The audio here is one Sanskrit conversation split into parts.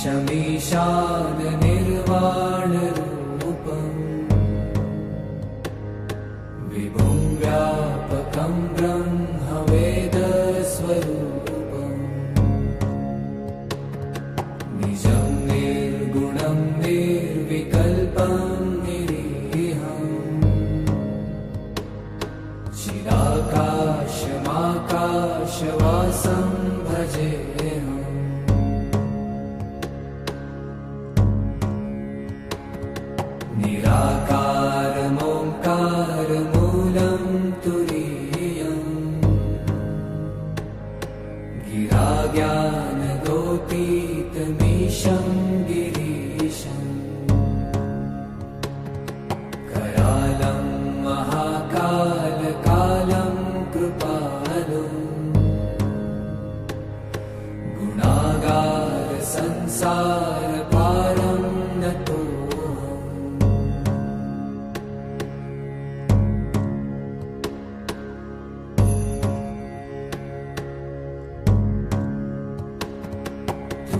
शमीशाननिर्वाणरूपम् विभुं व्यापकं ब्रह्मवेदस्वरूपम् निजं निर्गुणं निर्विकल्पं निरीहम् चिराकाशमाकाशवासं भजेऽहम् निराकारमोङ्कारमूलं तुरीयम् गिराज्ञानगोपीतमीशं गिरीशम्। करालं महाकालकालं कृपालुम्। गुणागारसंसारपारं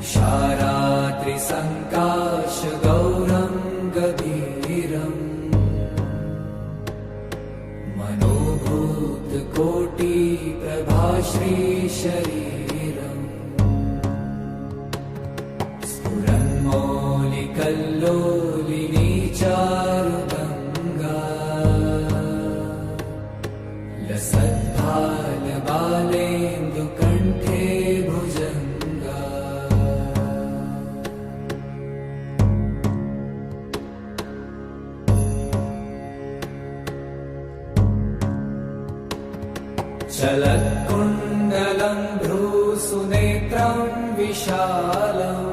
तुषारात्रिसङ्काशगौरं गभीरम् मनोभूतकोटिप्रभाश्रीशरीरम्। स्फुरन्मौलिकल्लोलिनी चारुगङ्गा लसद्भालबालेन्दुकण्ठे चलत्कुण्डलं भ्रूसुनेत्रं विशालम्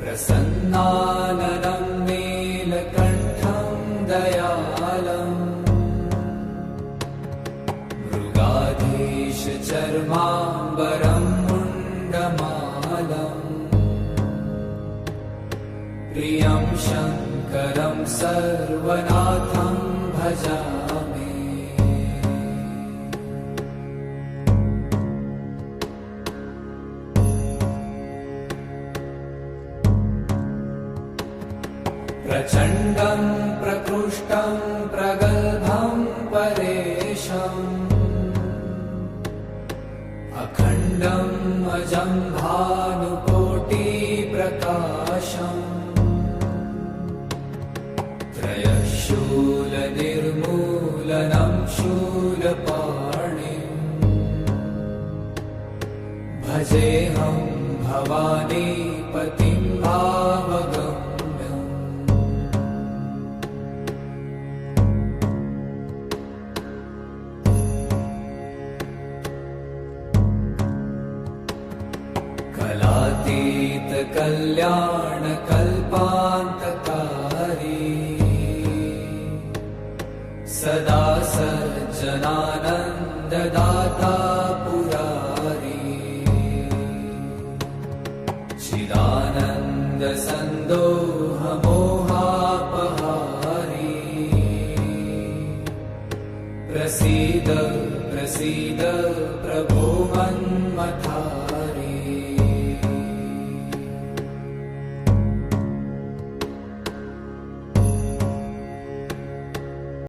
प्रसन्नाननं नीलकण्ठं दयालम् मृगाधीशचर्माम्बरं मुण्डमालम् प्रियं शङ्करं सर्वनाथं भजामि प्रचण्डं प्रकृष्टं प्रगल्भं परेशम्। अखण्डम् अजं भानुकोटिप्रकाशम् त्रयशूलनिर्मूलनं शूलपाणिम्। भजेऽहं भवानीपतिं भावगम्यम् कलातीतकल्याणकल्पान्तकारी सदा सज्जनानन्ददाता पुरारी चिदानन्दसन्दोहमोहापहारी। प्रसीद प्रसीद प्रभो मन्मथा